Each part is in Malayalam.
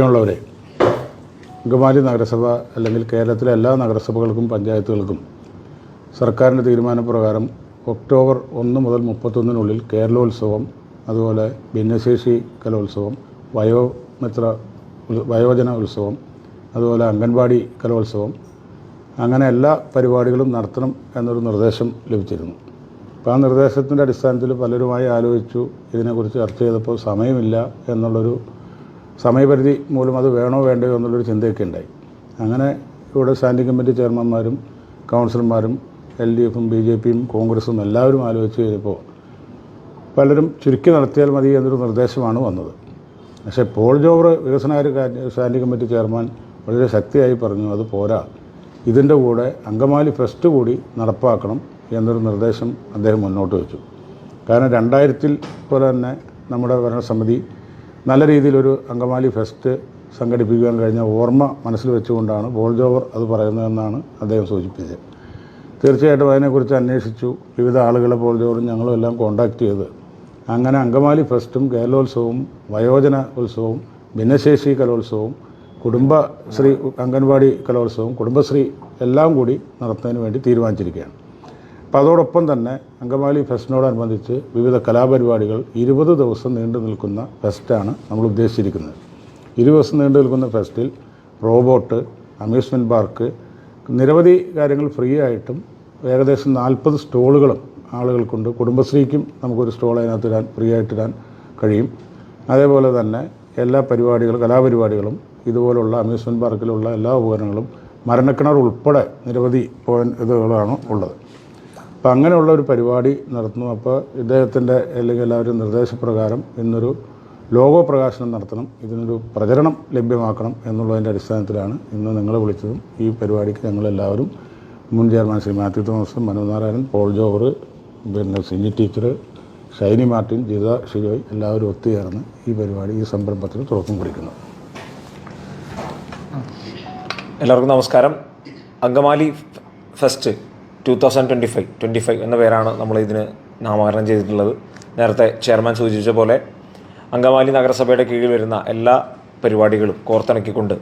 ഉള്ളവരെ അങ്കമാലി നഗരസഭ അല്ലെങ്കിൽ കേരളത്തിലെ എല്ലാ നഗരസഭകൾക്കും പഞ്ചായത്തുകൾക്കും സർക്കാരിന്റെ തീരുമാനപ്രകാരം ഒക്ടോബർ ഒന്ന് മുതൽ മുപ്പത്തൊന്നിനുള്ളിൽ കേരളോത്സവം അതുപോലെ ഭിന്നശേഷി കലോത്സവം വയോമിത്ര വയോജന ഉത്സവം അതുപോലെ അംഗൻവാടി കലോത്സവം അങ്ങനെ എല്ലാ പരിപാടികളും നടത്തണം എന്നൊരു നിർദ്ദേശം ലഭിച്ചിരുന്നു. അപ്പോൾ ആ നിർദ്ദേശത്തിന്റെ അടിസ്ഥാനത്തിൽ പലരുമായി ആലോചിച്ചു ഇതിനെക്കുറിച്ച് ചർച്ച ചെയ്തപ്പോൾ സമയമില്ല എന്നുള്ളൊരു സമയപരിധി മൂലം അത് വേണോ വേണ്ടയോ എന്നുള്ളൊരു ചിന്തയൊക്കെ ഉണ്ടായി. അങ്ങനെ ഇവിടെ സ്റ്റാൻഡിംഗ് കമ്മിറ്റി ചെയർമാന്മാരും കൗൺസിലർമാരും എൽ ഡി എഫും ബി ജെ പിയും കോൺഗ്രസും എല്ലാവരും ആലോചിച്ച് കഴിഞ്ഞപ്പോൾ പലരും ചുരുക്കി നടത്തിയാൽ മതി എന്നൊരു നിർദ്ദേശമാണ് വന്നത്. പക്ഷേ പോൾ ജോവർ വികസനകാര്യ കാര്യ- സ്റ്റാൻഡിംഗ് കമ്മിറ്റി ചെയർമാൻ വളരെ ശക്തിയായി പറഞ്ഞു അത് പോരാ. ഇതിന്റെ കൂടെ അങ്കമാലി ഫെസ്റ്റ് കൂടി നടപ്പാക്കണം എന്നൊരു നിർദ്ദേശം അദ്ദേഹം മുന്നോട്ട് വെച്ചു. കാരണം രണ്ടായിരത്തിൽ പോലെ തന്നെ നമ്മുടെ ഭരണസമിതി നല്ല രീതിയിലൊരു അങ്കമാലി ഫെസ്റ്റ് സംഘടിപ്പിക്കാൻ കഴിഞ്ഞ ഓർമ്മ മനസ്സിൽ വെച്ചുകൊണ്ടാണ് പോൾ ജോവർ അത് പറയുന്നതെന്നാണ് അദ്ദേഹം സൂചിപ്പിച്ചത്. തീർച്ചയായിട്ടും അതിനെക്കുറിച്ച് അന്വേഷിച്ചു. വിവിധ ആളുകളെ പോൾ ജോവറും ഞങ്ങളും എല്ലാം കോണ്ടാക്റ്റ് ചെയ്ത്. അങ്ങനെ അങ്കമാലി ഫെസ്റ്റും കേരളോത്സവവും വയോജന ഉത്സവവും ഭിന്നശേഷി കലോത്സവവും കുടുംബശ്രീ അംഗൻവാടി കലോത്സവവും കുടുംബശ്രീ എല്ലാം കൂടി നടത്തുന്നതിന് വേണ്ടി തീരുമാനിച്ചിരിക്കുകയാണ്. അപ്പോൾ അതോടൊപ്പം തന്നെ അങ്കമാലി ഫെസ്റ്റിനോടനുബന്ധിച്ച് വിവിധ കലാപരിപാടികൾ ഇരുപത് ദിവസം നീണ്ടു നിൽക്കുന്ന ഫെസ്റ്റാണ് നമ്മൾ ഉദ്ദേശിച്ചിരിക്കുന്നത്. ഇരുപത് ദിവസം നീണ്ടു നിൽക്കുന്ന ഫെസ്റ്റിൽ റോബോട്ട് അമ്യൂസ്മെന്റ് പാർക്ക് നിരവധി കാര്യങ്ങൾ ഫ്രീ ആയിട്ടും ഏകദേശം നാൽപ്പത് സ്റ്റോളുകളും ആളുകൾക്കുണ്ട് കുടുംബശ്രീക്കും നമുക്കൊരു സ്റ്റോൾ അതിനകത്ത് ഇടാൻ ഫ്രീ ആയിട്ട് ഇടാൻ കഴിയും. അതേപോലെ തന്നെ എല്ലാ പരിപാടികളും കലാപരിപാടികളും ഇതുപോലുള്ള അമ്യൂസ്മെന്റ് പാർക്കിലുള്ള എല്ലാ ഉപകരണങ്ങളും മരണക്കിണർ ഉൾപ്പെടെ നിരവധി പോയിന്റ് ഇതുകളാണ് ഉള്ളത്. അപ്പോൾ അങ്ങനെയുള്ള ഒരു പരിപാടി നടത്തുന്നു. അപ്പോൾ ഇദ്ദേഹത്തിന്റെ അല്ലെങ്കിൽ എല്ലാവരും നിർദ്ദേശപ്രകാരം ഇന്നൊരു ലോഗോ പ്രകാശനം നടത്തണം. ഇതിനൊരു പ്രചരണം ലഭ്യമാക്കണം എന്നുള്ളതിന്റെ അടിസ്ഥാനത്തിലാണ് ഇന്ന് നിങ്ങളെ വിളിച്ചതും ഈ പരിപാടിക്ക് ഞങ്ങളെല്ലാവരും മുൻ ചെയർമാൻ ശ്രീ മാത്യു തോമസ് മനോനാരായണൻ പോൾ ജോഹർ പിന്നെ സിനി ടീച്ചർ ഷൈനി മാർട്ടിൻ ജിത ഷിജോയ് എല്ലാവരും ഒത്തുചേർന്ന് ഈ പരിപാടി ഈ സംരംഭത്തിന് തുടക്കം കുറിക്കുന്നു. എല്ലാവർക്കും നമസ്കാരം. Angamaly fest two thousand twenty five twenty five എന്ന പേരാണ് നമ്മൾ ഇതിന് നാമകരണം ചെയ്തിട്ടുള്ളത്. നേരത്തെ ചെയർമാൻ സൂചിപ്പിച്ച പോലെ അങ്കമാലി നഗരസഭയുടെ കീഴിൽ വരുന്ന എല്ലാ പരിപാടികളും കോർത്തിണക്കിക്കൊണ്ട്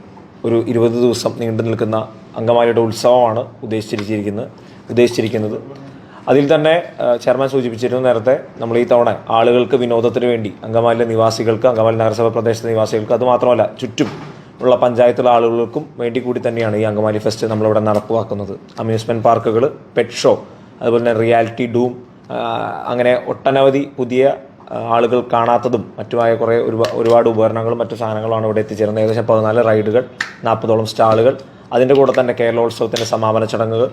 ഒരു ഇരുപത് ദിവസം നീണ്ടു നിൽക്കുന്ന അങ്കമാലിയുടെ ഉത്സവമാണ് ഉദ്ദേശിച്ചിരിക്കുന്നത് ഉദ്ദേശിച്ചിരിക്കുന്നത്. അതിൽ തന്നെ ചെയർമാൻ സൂചിപ്പിച്ചിരുന്നു നേരത്തെ നമ്മൾ ഈ തവണ ആളുകൾക്ക് വിനോദത്തിന് വേണ്ടി അങ്കമാലിയിലെ നിവാസികൾക്ക് അങ്കമാലി നഗരസഭ പ്രദേശത്തെ നിവാസികൾക്ക് അതുമാത്രമല്ല ചുറ്റും ഉള്ള പഞ്ചായത്തിലെ ആളുകൾക്കും വേണ്ടി കൂടി തന്നെയാണ് ഈ അങ്കമാലി ഫെസ്റ്റ് നമ്മളിവിടെ നടപ്പാക്കുന്നത്. അമ്യൂസ്മെന്റ് പാർക്കുകൾ പെറ്റ് ഷോ അതുപോലെ തന്നെ റിയാലിറ്റി ഡൂം അങ്ങനെ ഒട്ടനവധി പുതിയ ആളുകൾ കാണാത്തതും മറ്റുമായ കുറേ ഒരുപാട് ഉപകരണങ്ങളും മറ്റു സാധനങ്ങളുമാണ് ഇവിടെ എത്തിച്ചേരുന്നത് ഏകദേശം പതിനാല് റൈഡുകൾ നാൽപ്പതോളം സ്റ്റാളുകൾ. അതിന്റെ കൂടെ തന്നെ കേരളോത്സവത്തിന്റെ സമാപന ചടങ്ങുകൾ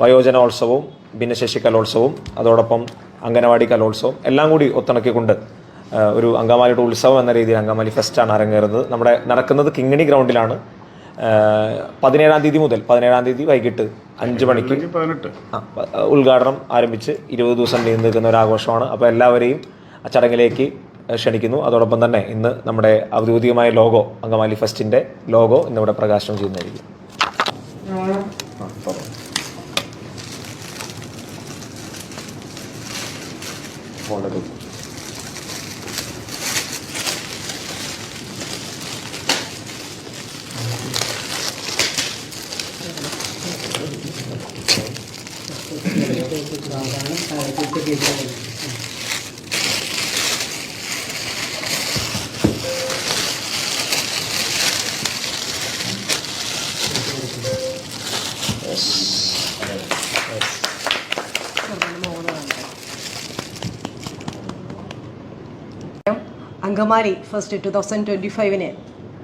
വയോജനോത്സവവും ഭിന്നശേഷി കലോത്സവവും അതോടൊപ്പം അംഗനവാടി കലോത്സവം എല്ലാം കൂടി ഒത്തിണക്കിക്കൊണ്ട് ഒരു അങ്കമാലിയുടെ ഉത്സവം എന്ന രീതിയിൽ അങ്കമാലി ഫെസ്റ്റാണ് അരങ്ങേറുന്നത്. നമ്മുടെ നടക്കുന്നത് കിങ്ങിണി ഗ്രൗണ്ടിലാണ് പതിനേഴാം തീയതി മുതൽ പതിനേഴാം തീയതി വൈകിട്ട് അഞ്ച് മണിക്ക് ഉദ്ഘാടനം ആരംഭിച്ച് ഇരുപത് ദിവസം നീണ്ടു നിൽക്കുന്ന ഒരു ആഘോഷമാണ്. അപ്പോൾ എല്ലാവരെയും ആ ചടങ്ങിലേക്ക് ക്ഷണിക്കുന്നു. അതോടൊപ്പം തന്നെ ഇന്ന് നമ്മുടെ ഔദ്യോഗികമായ ലോഗോ അങ്കമാലി ഫെസ്റ്റിന്റെ ലോഗോ ഇന്നിവിടെ പ്രകാശനം ചെയ്യുന്നതായിരിക്കും. Angamaly fest two thousand twenty ഫൈവിന്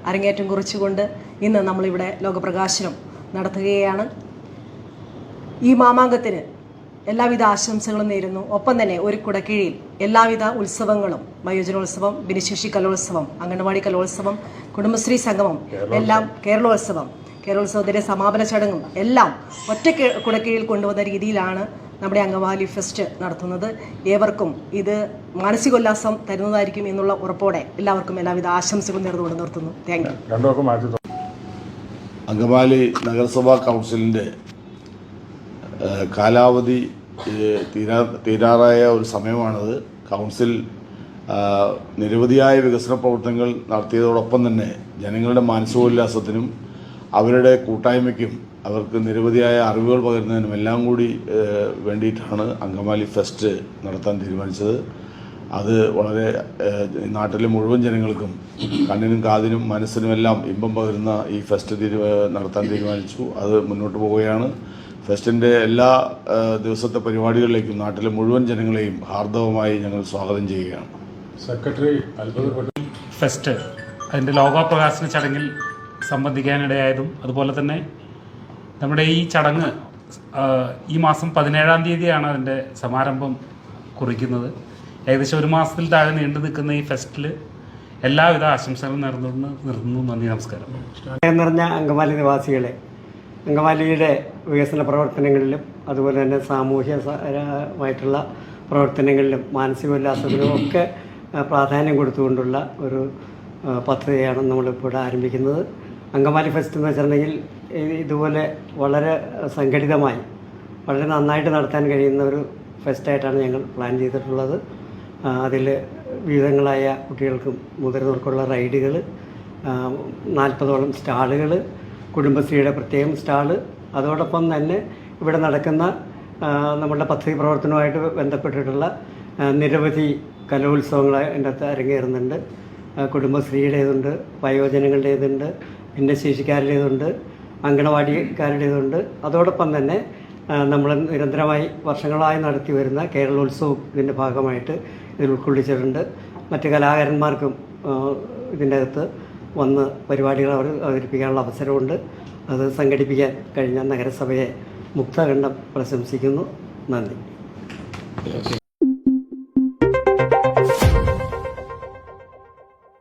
അരങ്ങേറ്റം കുറിച്ചുകൊണ്ട് ഇന്ന് നമ്മളിവിടെ ലോകപ്രകാശനം നടത്തുകയാണ്. ഈ മാമാങ്കത്തിന് എല്ലാവിധ ആശംസകളും നേരുന്നു. ഒപ്പം തന്നെ ഒരു കുടക്കീഴിൽ എല്ലാവിധ ഉത്സവങ്ങളും വയോജനോത്സവം ഭിന്നശേഷി കലോത്സവം അംഗൻവാടി കലോത്സവം കുടുംബശ്രീ സംഗമം എല്ലാം കേരളോത്സവം. കേരളോത്സവത്തിന്റെ സമാപന ചടങ്ങും എല്ലാം ഒറ്റ കുടക്കീഴിൽ കൊണ്ടുവന്ന രീതിയിലാണ് നമ്മുടെ അംഗവാലി ഫെസ്റ്റ് നടത്തുന്നത്. ഏവർക്കും ഇത് മാനസികോല്ലാസം തരുന്നതായിരിക്കും എന്നുള്ള ഉറപ്പോടെ എല്ലാവർക്കും എല്ലാവിധ ആശംസകളും നേർന്നുകൊണ്ട് നിർത്തുന്നു. താങ്ക് യു അങ്കമാലി നഗരസഭാ കൗൺസിലിന്റെ കാലാവധി തീരാ തീരാറായ ഒരു സമയമാണത്. കൗൺസിൽ നിരവധിയായ വികസന പ്രവർത്തനങ്ങൾ നടത്തിയതോടൊപ്പം തന്നെ ജനങ്ങളുടെ മാനസികോല്ലാസത്തിനും അവരുടെ കൂട്ടായ്മയ്ക്കും അവർക്ക് നിരവധിയായ അറിവുകൾ പകരുന്നതിനും എല്ലാം കൂടി വേണ്ടിയിട്ടാണ് അങ്കമാലി ഫെസ്റ്റ് നടത്താൻ തീരുമാനിച്ചത്. അത് വളരെ നാട്ടിലെ മുഴുവൻ ജനങ്ങൾക്കും കണ്ണിനും കാതിനും മനസ്സിനുമെല്ലാം ഇമ്പം പകരുന്ന ഈ ഫെസ്റ്റ് നടത്താൻ തീരുമാനിച്ചു. അത് മുന്നോട്ട് പോവുകയാണ്. ഫെസ്റ്റിന്റെ എല്ലാ ദിവസത്തെ പരിപാടികളിലേക്കും നാട്ടിലെ മുഴുവൻ ജനങ്ങളെയും ഹാർദവമായി ഞങ്ങൾ സ്വാഗതം ചെയ്യുകയാണ്. സെക്രട്ടറി അത്ഭുതപ്പെട്ടു ഫെസ്റ്റ് അതിന്റെ ലോകപ്രകാശന ചടങ്ങിൽ സംബന്ധിക്കാനിടയായതും അതുപോലെ തന്നെ നമ്മുടെ ഈ ചടങ്ങ് ഈ മാസം പതിനേഴാം തീയതിയാണ് അതിന്റെ സമാരംഭം കുറിക്കുന്നത്. ഏകദേശം ഒരു മാസത്തിൽ താഴെ നീണ്ടു നിൽക്കുന്ന ഈ ഫെസ്റ്റിൽ എല്ലാവിധ ആശംസകളും നേർന്നു നിർത്തുന്നു. നന്ദി നമസ്കാരം. നിറഞ്ഞ അങ്കമാലി നിവാസികളെ അങ്കമാലിയുടെ വികസന പ്രവർത്തനങ്ങളിലും അതുപോലെ തന്നെ സാമൂഹ്യമായിട്ടുള്ള പ്രവർത്തനങ്ങളിലും മാനസികോല്ലാസത്തിലും ഒക്കെ പ്രാധാന്യം കൊടുത്തുകൊണ്ടുള്ള ഒരു പദ്ധതിയാണ് നമ്മളിപ്പോൾ ഇവിടെ ആരംഭിക്കുന്നത്. അങ്കമാലി ഫെസ്റ്റ് എന്ന് വെച്ചിട്ടുണ്ടെങ്കിൽ ഇതുപോലെ വളരെ സംഘടിതമായി വളരെ നന്നായിട്ട് നടത്താൻ കഴിയുന്ന ഒരു ഫെസ്റ്റായിട്ടാണ് ഞങ്ങൾ പ്ലാൻ ചെയ്തിട്ടുള്ളത്. അതിൽ വിവിധങ്ങളായ കുട്ടികൾക്കും മുതിർന്നവർക്കുള്ള റൈഡുകൾ നാൽപ്പതോളം സ്റ്റാളുകൾ കുടുംബശ്രീയുടെ പ്രത്യേകം സ്റ്റാൾ. അതോടൊപ്പം തന്നെ ഇവിടെ നടക്കുന്ന നമ്മുടെ പദ്ധതി പ്രവർത്തനവുമായിട്ട് ബന്ധപ്പെട്ടിട്ടുള്ള നിരവധി കലോത്സവങ്ങൾ അതിന്റെ അകത്ത് അരങ്ങേറുന്നുണ്ട്. കുടുംബശ്രീയുടേതുണ്ട് വയോജനങ്ങളുടേതുണ്ട് ഭിന്നശേഷിക്കാരുടേതുണ്ട് അങ്കണവാടിക്കാരുടേതുണ്ട് അതോടൊപ്പം തന്നെ നമ്മൾ നിരന്തരമായി വർഷങ്ങളായി നടത്തി വരുന്ന കേരളോത്സവം ഇതിന്റെ ഭാഗമായിട്ട് ഇതിൽ ഉൾക്കൊള്ളിച്ചിട്ടുണ്ട്. മറ്റ് കലാകാരന്മാർക്കും ഇതിന്റെ അകത്ത് വന്ന് പരിപാടികൾ അവർ അവതരിപ്പിക്കാനുള്ള അവസരമുണ്ട്. അത് സംഘടിപ്പിക്കാൻ കഴിഞ്ഞ നഗരസഭയെ മുക്തകണ്ഠം പ്രശംസിക്കുന്നു. നന്ദി.